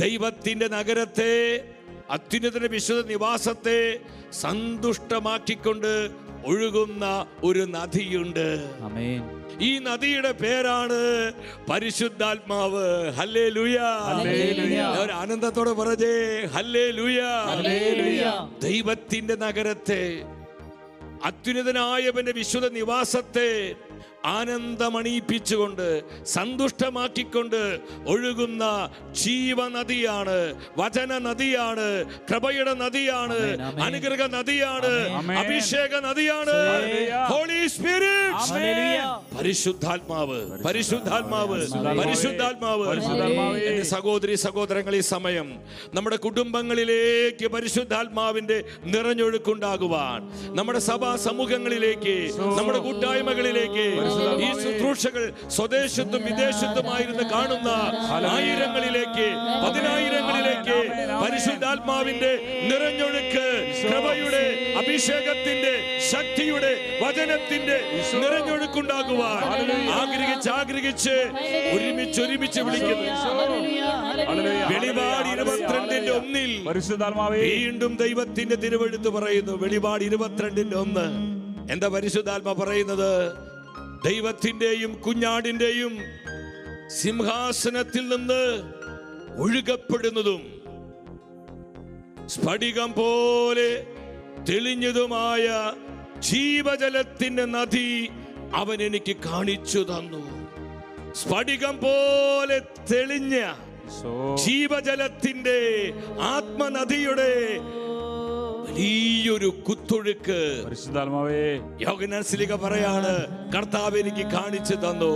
ദൈവത്തിന്റെ നഗരത്തെ അത്യുന്നതന്റെ വിശുദ്ധ നിവാസത്തെ സന്തുഷ്ടമാക്കിക്കൊണ്ട് ഒഴുകുന്ന ഒരു നദിയുണ്ട്. ഈ നദിയുടെ പേരാണ് പരിശുദ്ധാത്മാവ്. ഹല്ലേ. ഒരു ആനന്ദത്തോടെ പറഞ്ഞേ ഹല്ലേ ഹല്ലേലൂയ. ദൈവത്തിന്റെ നഗരത്തെ അത്യുന്നതനായവന്റെ വിശുദ്ധ നിവാസത്തെ ആനന്ദമണിയിപ്പിച്ചുകൊണ്ട് സന്തുഷ്ടമാക്കിക്കൊണ്ട് ഒഴുകുന്ന ജീവനദിയാണ് വചന നദിയാണ് കൃപയുടെ നദിയാണ്. അനുഗ്രഹ നദിയാണ് അഭിഷേക നദിയാണ്. Holy spirit. പരിശുദ്ധാത്മാവ് പരിശുദ്ധാത്മാവ്. പരിശുദ്ധാത്മാവ്. എന്റെ സഹോദരി സഹോദരങ്ങൾ ഈ സമയം നമ്മുടെ കുടുംബങ്ങളിലേക്ക് പരിശുദ്ധാത്മാവിന്റെ നിറഞ്ഞൊഴുക്കുണ്ടാകുവാൻ നമ്മുടെ സഭാ സമൂഹങ്ങളിലേക്ക് നമ്മുടെ കൂട്ടായ്മകളിലേക്ക് ശുശ്രൂഷകൾ സ്വദേശത്തും വിദേശത്തുമായിരുന്ന് കാണുന്ന ആയിരങ്ങളിലേക്ക് പതിനായിരങ്ങളിലേക്ക് പരിശുദ്ധാത്മാവിന്റെ നിറഞ്ഞൊഴുക്ക് കൃപയുടെ അഭിഷേകത്തിന്റെ ശക്തിയുടെ വചനത്തിന്റെ നിറഞ്ഞൊഴുക്കുണ്ടാകുവാൻ ആഗ്രഹിച്ച് ആഗ്രഹിച്ച് ഒരുമിച്ച് ഒരുമിച്ച് വിളിക്കുന്നു. വെളിപാട് ഇരുപത്തിരണ്ടിന്റെ ഒന്നിൽ പരിശുദ്ധാത്മാവേ. വീണ്ടും ദൈവത്തിന്റെ തിരുവെഴുത്ത് പറയുന്നു. വെളിപാട് ഇരുപത്തിരണ്ടിന്റെ ഒന്ന്. എന്താ പരിശുദ്ധാത്മ പറയുന്നത്? ദൈവത്തിന്റെയും കുഞ്ഞാടിന്റെയും സിംഹാസനത്തിൽ നിന്ന് ഒഴുകപ്പെടുന്നതും സ്ഫടികം പോലെ തെളിഞ്ഞതുമായ ജീവജലത്തിന്റെ നദി അവൻ എനിക്ക് കാണിച്ചു തന്നു. സ്ഫടികം പോലെ തെളിഞ്ഞ ജീവജലത്തിന്റെ ആത്മനദിയുടെ ആത്മനദിയുടെ വലിയൊരു കുത്തൊഴുക്ക്. യോഗനാശ്ലിക യോഗനാസിലിക പറയാണ് കർത്താവ് എനിക്ക് കാണിച്ചു തന്നു.